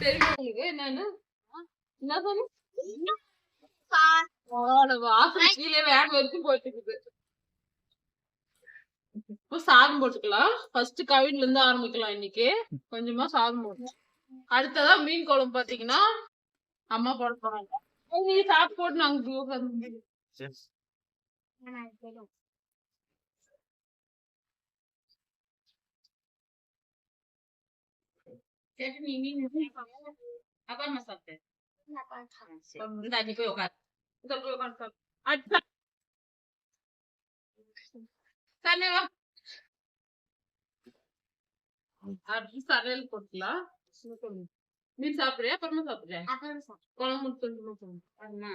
தெரியுமா உங்களுக்கு? என்னன்னு? என்ன கீழே வேன் வரைக்கும் இப்போ சாதம் போட்டுக்கலாம். ஃபர்ஸ்ட் கவின்ல இருந்து ஆரம்பிக்கலாம் இன்னைக்கு. கொஞ்சமா சாதம் போட்டு அடுத்ததா மீன் குழம்பு பாத்தீங்கன்னா அம்மா போட போறாங்க. நீ சாப்பிட்டு போட்டு நாங்க चटनी नहीं अपन मसाते दादी को योगा सबको योगा सब अच्छा। साने वा अर्धी सारेल कोटला। मी सापरे आपण सापरे आपण सापरे कोण म्हणतो म्हणतो अन्ना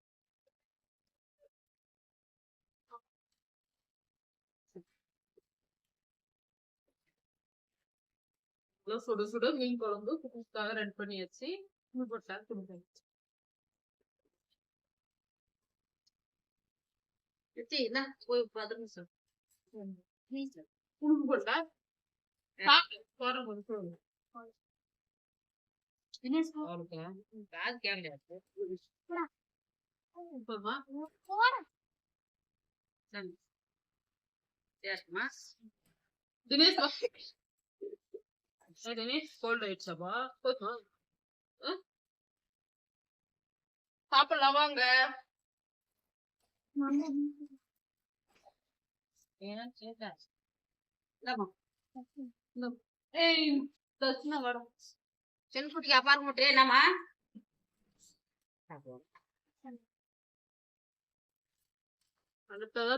நல்லா சுட சுட மீன் குழம்பு குக்கிங்காக ரெடி பண்ணியாச்சு உப்பு போட்டா கொடுப்பேன் என்ன போய் பதினஞ்சு சார் உப்பு போட்டா சாப்பிடு போற போது சொல்லு இப்பமா தினேஷ் வா. ஏய் கோல்ட் ஆயிடுச்சாப்பா சாப்பிடலாம் வாங்க. ஏய் தர்ஷனா வரும் சென்குட்டிக்கு அப்பாரு முட்டே என்னம்மா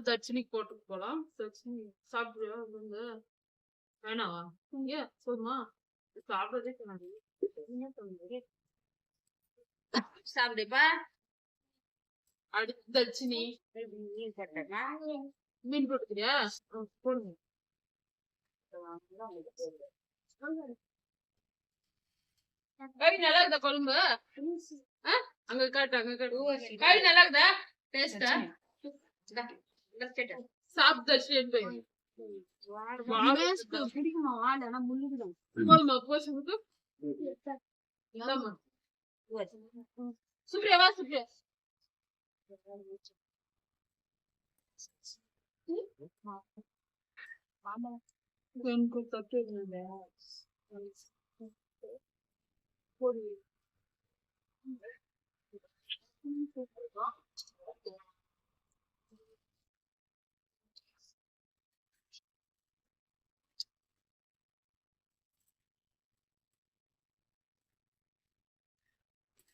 தர்ஷினிக்கு போட்டு போலாம். தர்ஷினி சாப்பிடுவோம் வேணாவா ஏன் சொல்லுமா சாப்பிடறதே சொன்னாங்க சாப்பிடுப்பா. அடுத்து தர்ஷினி மீன் போட்டுக்கிறியா? போடுங்க. நல்லா இருக்குதா குழம்பு? அங்க காட்டு அங்க காட்டு. கறி நல்லா இருக்குதா? டேஸ்டா சாப்பிட்டு Gracias.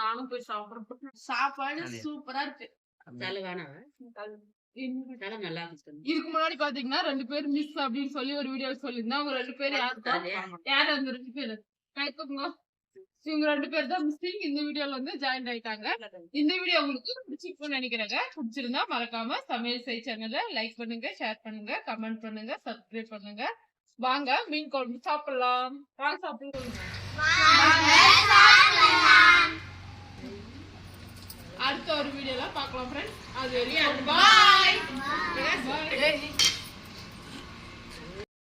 நானும் போய் சாப்பிடுறேன். சாப்பாடு சூப்பரா இருக்கு. இதுக்கு முன்னாடி பாத்தீங்கன்னா ரெண்டு பேர் மிஸ் அப்படின்னு சொல்லி ஒரு வீடியோ சொல்லியிருந்தேன். அவங்க ரெண்டு பேர் யாரு யார் அந்த ரெண்டு பேரு? இவங்க ரெண்டு பேர் தான் மிஸ்ஸிங் இந்த வீடியோல வந்து ஜாயின் ஆயிட்டாங்க. இந்த வீடியோ உங்களுக்கு பிடிச்சிருக்கும்னு நினைக்கிறேங்க. பிடிச்சிருந்தா மறக்காம சமையல் செய் சேனலை லைக் பண்ணுங்க ஷேர் பண்ணுங்க கமெண்ட் பண்ணுங்க சப்ஸ்கிரைப் பண்ணுங்க. வாங்க மீன் குழம்பு சாப்பிடலாம். வாங்க சாப்பிடலாம். அடுத்த ஒரு வீடியோல பார்க்கலாம் ஃப்ரெண்ட்ஸ் அது வரையும் பாய்